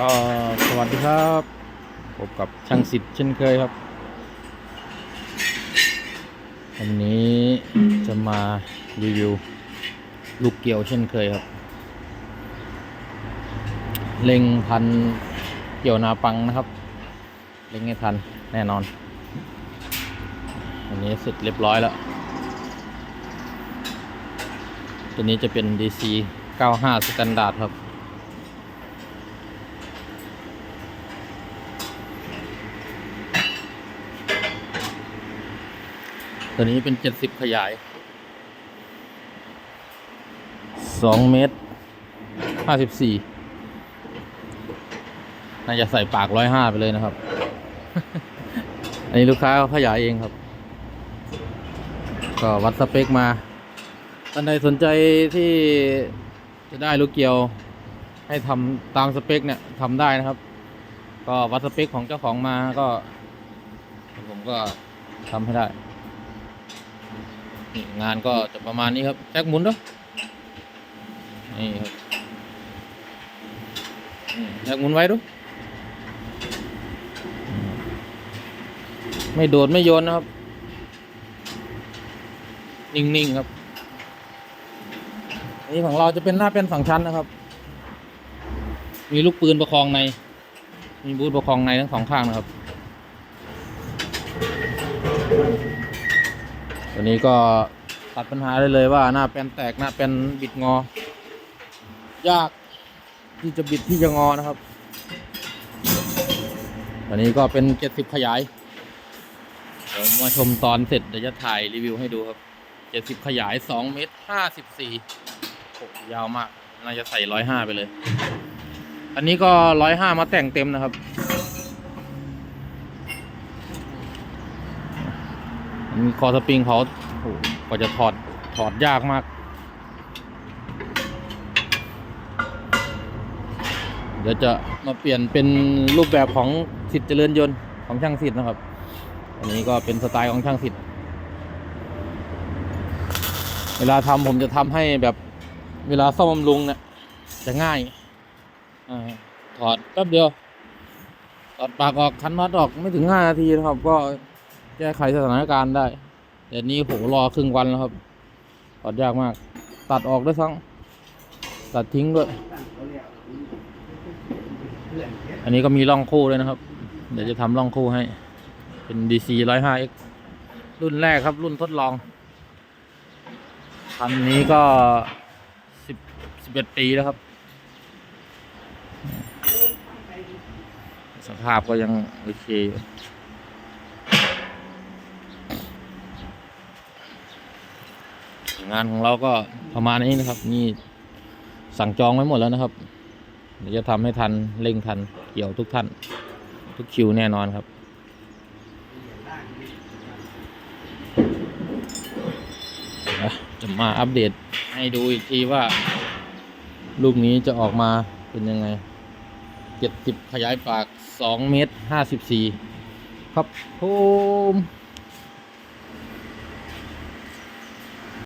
ก็สวัสดีครับพบกับช่างสิทธิ์เช่นเคยครับ วันนี้จะมารีวิวลูกเกี่ยวเช่นเคยครับ เล็งพันเกี่ยวนาปังนะครับ เล็งให้ทันแน่นอนวันนี้เสร็จเรียบร้อยแล้ว ตัวนี้จะเป็น DC 95 Standard ครับ ตัวนี้เป็น70ขยาย2เมตร54น่าจะใส่ปาก105ไปเลยนะครับ อันนี้ลูกค้าเขาขยายเองครับ ก็วัดสเปคมาท่านใดสนใจที่จะได้ลูกเกียว ให้ทำตามสเปคเนี่ยทำได้นะครับ ก็วัดสเปคของเจ้าของมาก็ ผมก็ทำให้ได้ นี่งานก็จะประมาณนี้ครับแจ็คหมุนด้วยนี่ครับอืมแจ็คหมุนไว้ด้วยอืมไม่โดดไม่โยนนะครับ นิ่งๆครับอันนี้ของเราจะเป็นหน้าเป็นสองชั้นนะครับ มีลูกปืนประคองใน มีบูธประคองในทั้งสองข้างนะครับ ตัวนี้ก็ตัดปัญหาได้เลยว่าหน้าแปนแตกหน้าแปนบิดงอ ยากที่จะบิดที่จะงอนะครับตัวนี้ก็เป็นเจ็ดสิบขยายเดี๋ยวมาชมตอนเสร็จเดี๋ยวจะถ่ายรีวิวให้ดูครับเจ็ดสิบขยายสองเมตรห้าสิบสี่ยาวมากน่าจะใส่ร้อยห้าไปเลย อันนี้ก็ร้อยห้ามาแต่งเต็มนะครับ มีคอสปริงเขาโอ้โหกว่าจะถอดถอดยากมาก เดี๋ยวจะมาเปลี่ยนเป็นรูปแบบของสิทธิ์เจริญยนต์ของช่างสิทธิ์นะครับ อันนี้ก็เป็นสไตล์ของช่างสิทธิ์เวลาทำผมจะทำให้แบบเวลาซ่อมบำรุงเนี่ยจะง่ายอถอดแป๊บเดียว ถอดปากออกคันน็อตออกไม่ถึงห้านาทีนะครับก็ แก้ไขสถานการณ์ได้เดี๋ยวนี้โหรอครึ่งวันแล้วครับถอดยากมาก ตัดออกด้วยซ้ำตัดทิ้งด้วย อันนี้ก็มีร่องคู่เลยนะครับ เดี๋ยวจะทำร่องคู่ให้ เป็น DC 105X รุ่นแรกครับ รุ่นทดลองคันนี้ก็สิบสิบเอ็ดปีแล้วครับ สภาพก็ยังโอเคอยู่ งานของเราก็ประมาณนี้นะครับ นี่สั่งจองไว้หมดแล้วนะครับเดี๋ยวจะทำให้ทันเร่งทันเกี่ยวทุกท่าน ทุกคิวแน่นอนครับจะมาอัปเดตให้ดูอีกทีว่า ลูกนี้จะออกมาเป็นยังไงเจ็ดสิบขยายปากสองเมตรห้าสิบสี่ครับผม